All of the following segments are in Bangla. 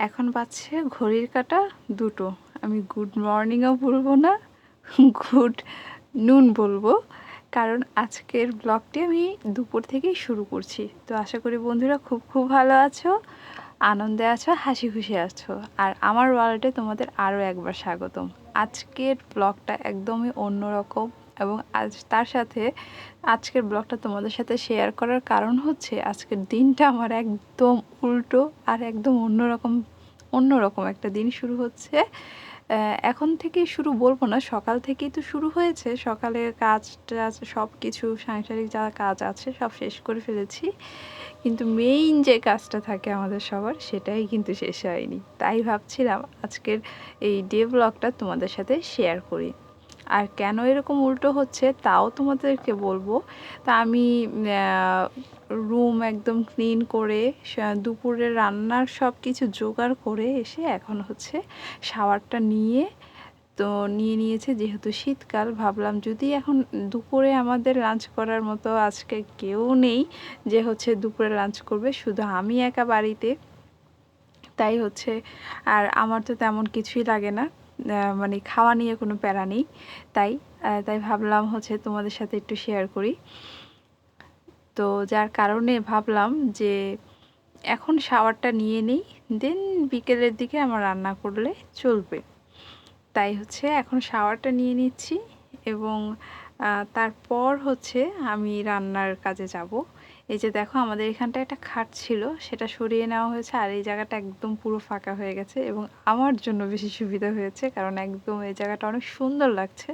এখন বাজছে ঘড়ির কাটা দুটো। আমি গুড মর্নিংও বলব না গুড নুন বলব। কারণ আজকের ব্লগটি আমি দুপুর থেকেই শুরু করছি। তো আশা করি বন্ধুরা খুব খুব ভালো আছো, আনন্দে আছো, হাসি খুশি আছো। আর আমার ওয়ার্ল্ডে তোমাদের আরও একবার স্বাগতম। আজকের ব্লগটা একদমই অন্যরকম এবং আজ তার সাথে আজকের ব্লগটা তোমাদের সাথে শেয়ার করার কারণ হচ্ছে আজকের দিনটা আমার একদম উল্টো আর একদম অন্যরকম অন্যরকম একটা দিন শুরু হচ্ছে। এখন থেকে শুরু বলব না, সকাল থেকেই তো শুরু হয়েছে। সকালে কাজ টাজ সব কিছু সাংসারিক যা কাজ আছে সব শেষ করে ফেলেছি। কিন্তু মেইন যে কাজটা থাকে আমাদের সবার, সেটাই কিন্তু শেষ হয়নি। তাই ভাবছিলাম আজকের এই ডে ব্লগটা তোমাদের সাথে শেয়ার করি। আর কেন এরকম উল্টো হচ্ছে তাও তোমাদেরকে বলব। তা আমি রুম একদম ক্লিন করে দুপুরে রান্নার সব কিছু জোগাড় করে এসে এখন হচ্ছে শাওয়ারটা নিয়ে, তো নিয়ে নিয়েছে যেহেতু শীতকাল, ভাবলাম যদি এখন দুপুরে আমাদের লাঞ্চ করার মতো আজকে কেউ নেই যে হচ্ছে দুপুরে লাঞ্চ করবে, শুধু আমি একা বাড়িতে। তাই হচ্ছে, আর আমার তো তেমন কিছুই লাগে না। মানে খাওয়া নিয়ে কোনো প্যারা নেই। তাই তাই ভাবলাম হচ্ছে তোমাদের সাথে একটু শেয়ার করি। তো যার কারণে ভাবলাম যে এখন শাওয়ারটা নিয়ে নিই দেন বিকেলের দিকে আমার রান্না করলে চলবে। তাই হচ্ছে এখন শাওয়ারটা নিয়ে নিচ্ছি এবং তারপর হচ্ছে আমি রান্নার কাজে যাব। এই যে দেখো আমাদের এখানটা একটা খাট ছিল, সেটা সরিয়ে নেওয়া হয়েছে, আর এই জায়গাটা একদম পুরো ফাঁকা হয়ে গেছে এবং আমার জন্য বেশি সুবিধা হয়েছে, কারণ একদম এই জায়গাটা অনেক সুন্দর লাগছে।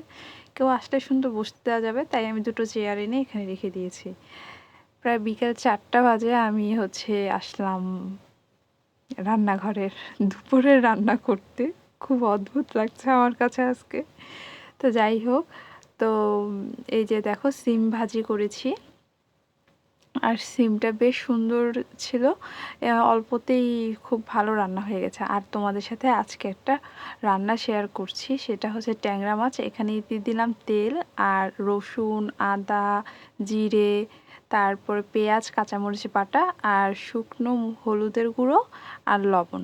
কেউ আসলে সুন্দর বসতে দেওয়া যাবে, তাই আমি দুটো চেয়ার এনে এখানে রেখে দিয়েছি। প্রায় বিকেল চারটা বাজে আমি হচ্ছে আসলাম রান্নাঘরের দুপুরের রান্না করতে। খুব অদ্ভুত লাগছে আমার কাছে আজকে। তো যাই হোক, তো এই যে দেখো, সিম ভাজি করেছি। আর সিমটা বেশ সুন্দর ছিল। অল্পতেই খুব ভালো রান্না হয়ে গেছে। আর তোমাদের সাথে আজকে একটা রান্না শেয়ার করছি। সেটা হচ্ছে ট্যাংরা মাছ। এখানে দিয়ে দিলাম তেল আর রসুন, আদা, জিরে, তারপর পেঁয়াজ কাঁচামরিচ বাটা আর শুকনো হলুদের গুঁড়ো আর লবণ।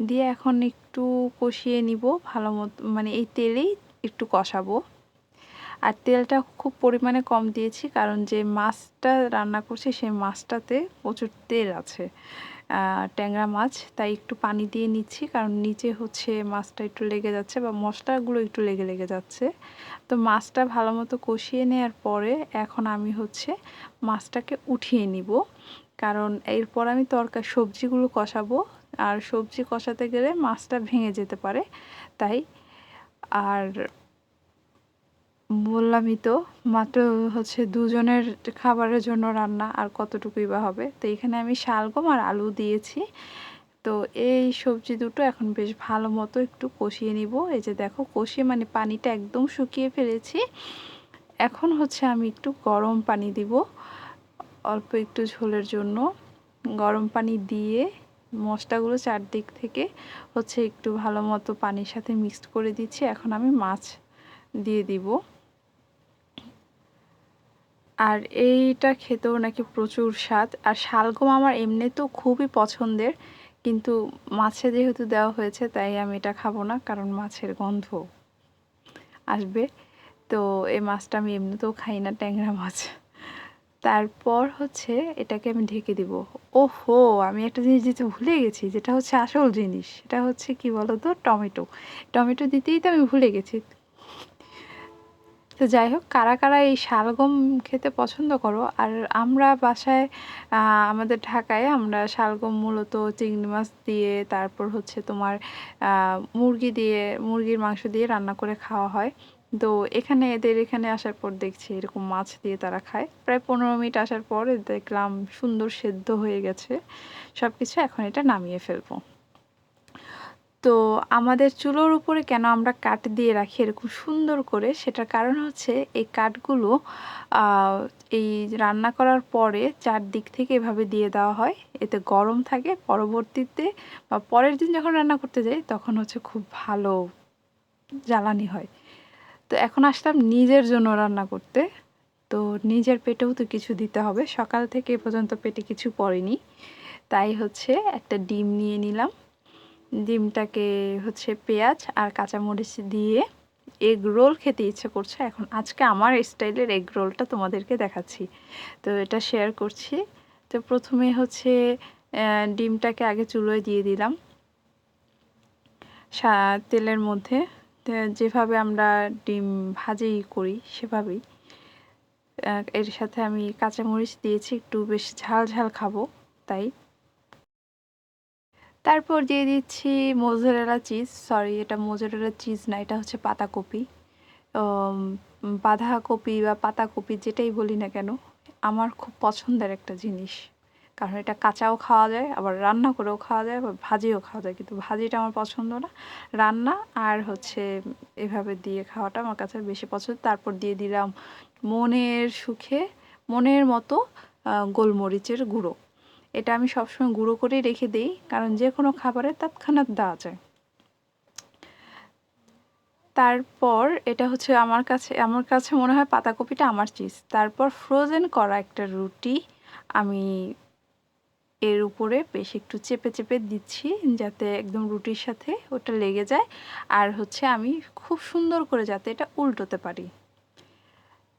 দিয়ে এখন একটু কষিয়ে নিব। ভালো মতো মানে এই তেলেই একটু কষাবো। আর তেলটা খুব পরিমাণে কম দিয়েছি, কারণ যে মাছটা রান্না করছি সেই মাছটাতে প্রচুর তেল আছে ট্যাংরা মাছ, তাই একটু পানি দিয়ে নিচ্ছি, কারণ নিচে হচ্ছে মাছটা একটু লেগে যাচ্ছে বা মশলাগুলো একটু লেগে লেগে যাচ্ছে। তো মাছটা ভালো মতো কষিয়ে নেওয়ার পরে এখন আমি হচ্ছে মাছটাকে উঠিয়ে নিব, কারণ এরপর আমি তরকারি, সবজিগুলো কষাবো, আর সবজি কষাতে গেলে মাছটা ভেঙে যেতে পারে, তাই আর বললামই তো, মাত্র হচ্ছে দুজনের খাবারের জন্য রান্না আর কতটুকুই বা হবে। তো এখানে আমি শালগম আর আলু দিয়েছি। তো এই সবজি দুটো এখন বেশ ভালো মতো একটু কষিয়ে নিব। এই যে দেখো, কষিয়ে মানে পানিটা একদম শুকিয়ে ফেলেছি। এখন হচ্ছে আমি একটু গরম পানি দিব, অল্প একটু ঝোলের জন্য। গরম পানি দিয়ে মশলাগুলো চারদিক থেকে হচ্ছে একটু ভালো মতো পানির সাথে মিক্সড করে দিচ্ছি। এখন আমি মাছ দিয়ে দিব। আর এইটা খেতেও নাকি প্রচুর স্বাদ। আর শালগম আমার এমনিতেও খুবই পছন্দের, কিন্তু মাছে যেহেতু দেওয়া হয়েছে, তাই আমি এটা খাব না, কারণ মাছের গন্ধ আসবে। তো এই মাছটা আমি এমনিতেও খাই না, ট্যাংরা মাছ। তারপর হচ্ছে এটাকে আমি ঢেকে দিব। ও হো আমি একটা জিনিস দিতে ভুলে গেছি, যেটা হচ্ছে আসল জিনিস। এটা হচ্ছে কি বলতো? টমেটো। টমেটো দিতেই তো আমি ভুলে গেছি। তো যাই হোক, কারা কারা এই শালগম খেতে পছন্দ করো? আর আমরা বাসায় আমাদের ঢাকায় আমরা শালগম মূলত চিংড়ি মাছ দিয়ে, তারপর হচ্ছে তোমার মুরগি দিয়ে, মুরগির মাংস দিয়ে রান্না করে খাওয়া হয়। তো এখানে, এদের এখানে আসার পর দেখছি এরকম মাছ দিয়ে তারা খায়। প্রায় পনেরো মিনিট আসার পর দেখলাম সুন্দর সেদ্ধ হয়ে গেছে। সব কিছু এখন এটা নামিয়ে ফেলব। তো আমাদের চুলোর উপরে কেন আমরা কাঠ দিয়ে রাখি এরকম সুন্দর করে? সেটার কারণ হচ্ছে এই কাঠগুলো এই রান্না করার পরে চারদিক থেকে এভাবে দিয়ে দেওয়া হয়। এতে গরম থাকে, পরবর্তীতে বা পরের দিন যখন রান্না করতে যাই, তখন হচ্ছে খুব ভালো জ্বালানি হয়। তো এখন আসলাম নিজের জন্য রান্না করতে। তো নিজের পেটেও তো কিছু দিতে হবে। সকাল থেকে এ পর্যন্ত পেটে কিছু পড়েনি। তাই হচ্ছে একটা ডিম নিয়ে নিলাম। ডিমটাকে হচ্ছে পেঁয়াজ আর কাঁচামরিচ দিয়ে এগ রোল খেতে ইচ্ছে করছে। এখন আজকে আমার স্টাইলের এগ রোলটা তোমাদেরকে দেখাচ্ছি। তো এটা শেয়ার করছি। তো প্রথমে হচ্ছে ডিমটাকে আগে চুলোয় দিয়ে দিলাম। তেলের মধ্যে যেভাবে আমরা ডিম ভাজি করি সেভাবেই। এর সাথে আমি কাঁচামরিচ দিয়েছি, একটু বেশ ঝাল ঝাল খাব, তাই। তারপর দিয়ে দিচ্ছি মোজারেলা চিজ সরি এটা মোজারেলা চিজ না, এটা হচ্ছে পাতাকপি। বাঁধাকপি বা পাতাকপি যেটাই বলি না কেন, আমার খুব পছন্দের একটা জিনিস। কারণ এটা কাঁচাও খাওয়া যায়, আবার রান্না করেও খাওয়া যায়, আবার ভাজিও খাওয়া যায়, কিন্তু ভাজিটা আমার পছন্দ না। রান্না আর হচ্ছে এভাবে দিয়ে খাওয়াটা আমার কাছে বেশি পছন্দ। তারপর দিয়ে দিলাম মনের সুখে, মনের মতো গোলমরিচের গুঁড়ো। এটা আমি সবসময় গুঁড়ো করেই রেখে দিই, কারণ যে কোনো খাবারে তৎক্ষণাৎ দেওয়া যায়। তারপর এটা হচ্ছে আমার কাছে আমার কাছে মনে হয় পাতাকপিটা আমার চিজ তারপর ফ্রোজেন করা একটা রুটি আমি এর উপরে বেশ একটু চেপে চেপে দিচ্ছি, যাতে একদম রুটির সাথে ওটা লেগে যায়। আর হচ্ছে আমি খুব সুন্দর করে যাতে এটা উল্টোতে পারি।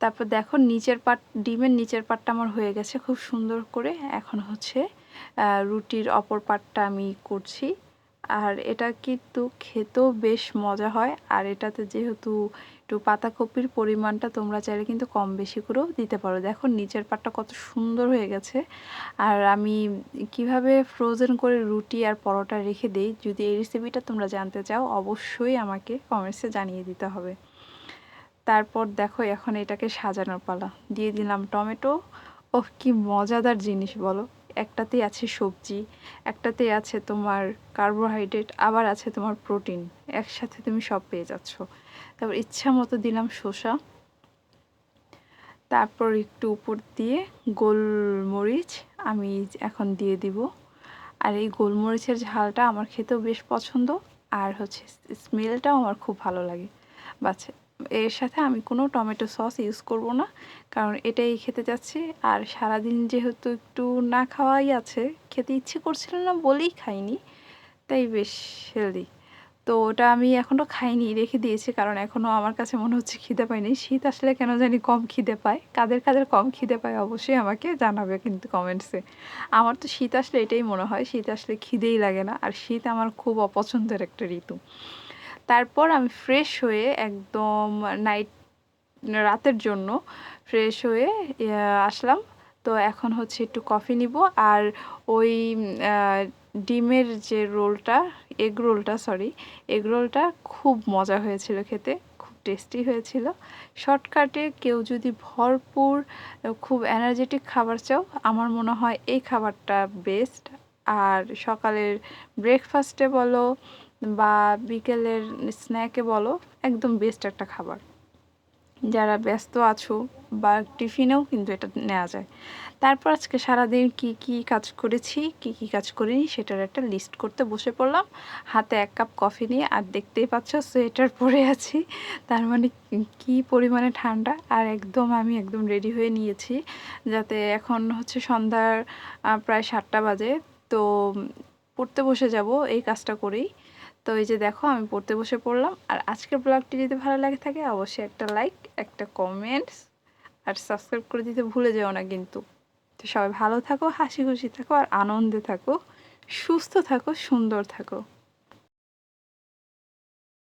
তারপর দেখো নিচের পাট, ডিমের নিচের পাটটা আমার হয়ে গেছে খুব সুন্দর করে। এখন হচ্ছে রুটির অপর পাটটা আমি করছি। আর এটা কিন্তু খেতেও বেশ মজা হয়। আর এটাতে যেহেতু একটু পাতাকপির পরিমাণটা তোমরা চাইলে কিন্তু কম বেশি করেও দিতে পারো। দেখো নিচের পাটটা কত সুন্দর হয়ে গেছে। আর আমি কীভাবে ফ্রোজেন করে রুটি আর পরোটা রেখে দেই, যদি এই রেসিপিটা তোমরা জানতে চাও, অবশ্যই আমাকে কমেন্টসে জানিয়ে দিতে হবে। তারপর দেখো এখন এটাকে সাজানোর পালা। দিয়ে দিলাম টমেটো। ওহ, কি মজাদার জিনিস বলো। একটাতেই আছে সবজি, একটাতে আছে তোমার কার্বোহাইড্রেট আবার আছে তোমার প্রোটিন একসাথে তুমি সব পেয়ে যাচ্ছ। তারপর ইচ্ছা মতো দিলাম শসা। তারপর একটু উপর দিয়ে গোলমরিচ আমি এখন দিয়ে দিব। আর এই গোলমরিচের ঝালটা আমার খেতেও বেশ পছন্দ। আর হচ্ছে স্মেলটাও আমার খুব ভালো লাগে। বাস এর সাথে আমি কোনো টমেটো সস ইউজ করব না, কারণ এটাই খেতে যাচ্ছি। আর সারাদিন যেহেতু একটু না খাওয়াই আছে, খেতে ইচ্ছে করছিল না বলেই খাইনি, তাই বেশ হেলদি তো ওটা আমি এখনও খাইনি, রেখে দিয়েছি, কারণ এখনও আমার কাছে মনে হচ্ছে খিদে পাইনি শীত আসলে কেন জানি কম খিদে পায়, কাদের কাদের কম খিদে পায় অবশ্যই আমাকে জানাবে কিন্তু কমেন্টসে আমার তো শীত আসলে এটাই মনে হয়, শীত আসলে খিদেই লাগে না, আর শীত আমার খুব অপছন্দের একটা ঋতু। তারপর আমি ফ্রেশ হয়ে একদম নাইট রাতের জন্য ফ্রেশ হয়ে আসলাম। তো এখন হচ্ছে একটু কফি নিব। আর ওই ডিমের যে রোলটা এগ রোলটা সরি এগ রোলটা খুব মজা হয়েছিল খেতে, খুব টেস্টি হয়েছিল। শর্টকাটে কেউ যদি ভরপুর, খুব এনার্জেটিক খাবার চাও, আমার মনে হয় এই খাবারটা বেস্ট আর সকালের ব্রেকফাস্টে বলো বা বিকেলের স্ন্যাকে বলো, একদম বেস্ট একটা খাবার। যারা ব্যস্ত আছো বা টিফিনেও কিন্তু এটা নেওয়া যায়। তারপর আজকে সারাদিন কি কি কাজ করেছি, কি কি কাজ করিনি সেটার একটা লিস্ট করতে বসে পড়লাম। হাতে এক কাপ কফি নিয়ে, আর দেখতেই পাচ্ছ সোয়েটার পরে আছি। তার মানে কি পরিমাণে ঠান্ডা, আর একদম আমি একদম রেডি হয়ে নিয়েছি। যাতে এখন হচ্ছে সন্ধ্যার প্রায় সাতটা বাজে, তো পড়তে বসে যাব, এই কাজটা করেই। তো এই যে দেখো, আমি পড়তে বসে পড়লাম। আর আজকের ব্লগটি যদি ভালো লাগে থাকে, অবশ্যই একটা লাইক একটা কমেন্টস আর সাবস্ক্রাইব করে দিতে ভুলে যেও না কিন্তু। তো সবাই ভালো থাকো, হাসি খুশি থাকো, আর আনন্দে থাকো, সুস্থ থাকো, সুন্দর থাকো।